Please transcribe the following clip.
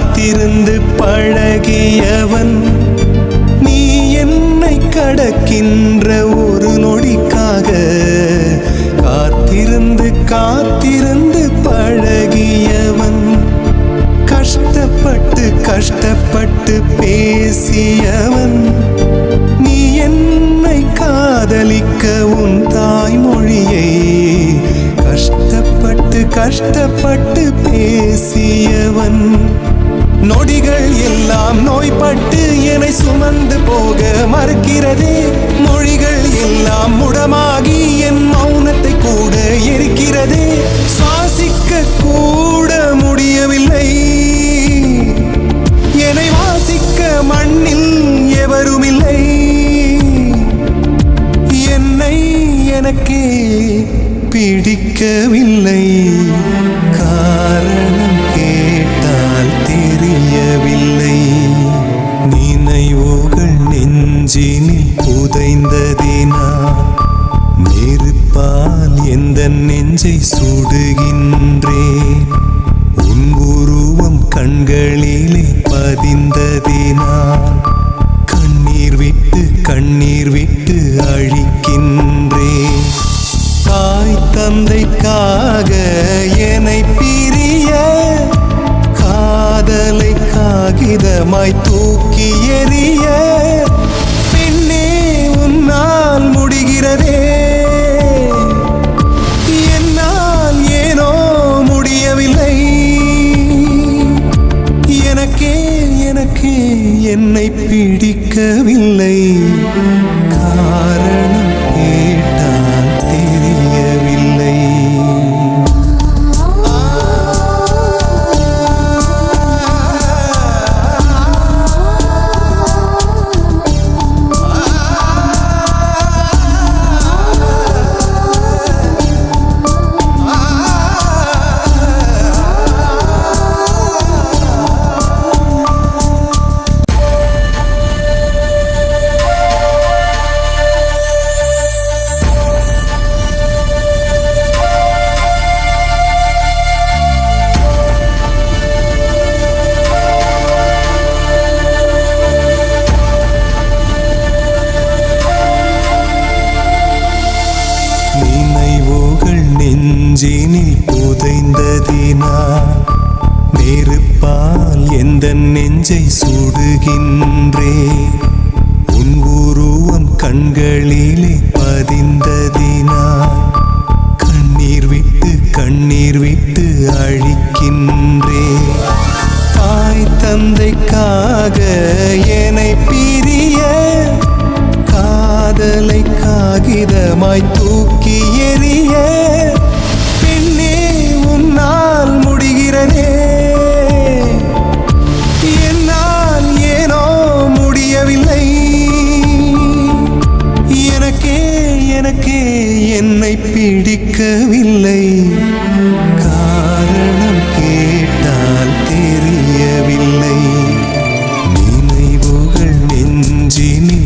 காத்திருந்து பழகியவன் நீ என்னை கடக்கின்ற ஒரு நொடிக்காக காத்திருந்து காத்திருந்து பழகியவன். கஷ்டப்பட்டு கஷ்டப்பட்டு பேசியவன் நீ என்னை காதலிக்க கஷ்டப்பட்டு பேசியவன். நொடிகள் எல்லாம் நோய்பட்டு என்னை சுமந்து போக மறுக்கிறதே. பிடிக்கவில்லை காரணம் கேட்டால் தெரியவில்லை. நினைவுகள் நெஞ்சினில் புதைந்ததினா நெருப்பால் எந்த நெஞ்சை சுடுகின்றேன்? காகிதமாய் தூக்கி எறிய நினைவுகள் நெஞ்சினில் புதைந்ததினா? நெருப்பால் எந்த நெஞ்சை சுடுகின்றே? உன் உருவம் கண்களிலே பதிந்ததினா? கண்ணீர் விட்டு கண்ணீர் விட்டு அழிக்கின்றே. தாய் தந்தைக்காக என்னை பிரிய. என்னை பிடிக்கவில்லை. காரணம் கேட்டால் தெரியவில்லை. நினைவுகள் நெஞ்சினி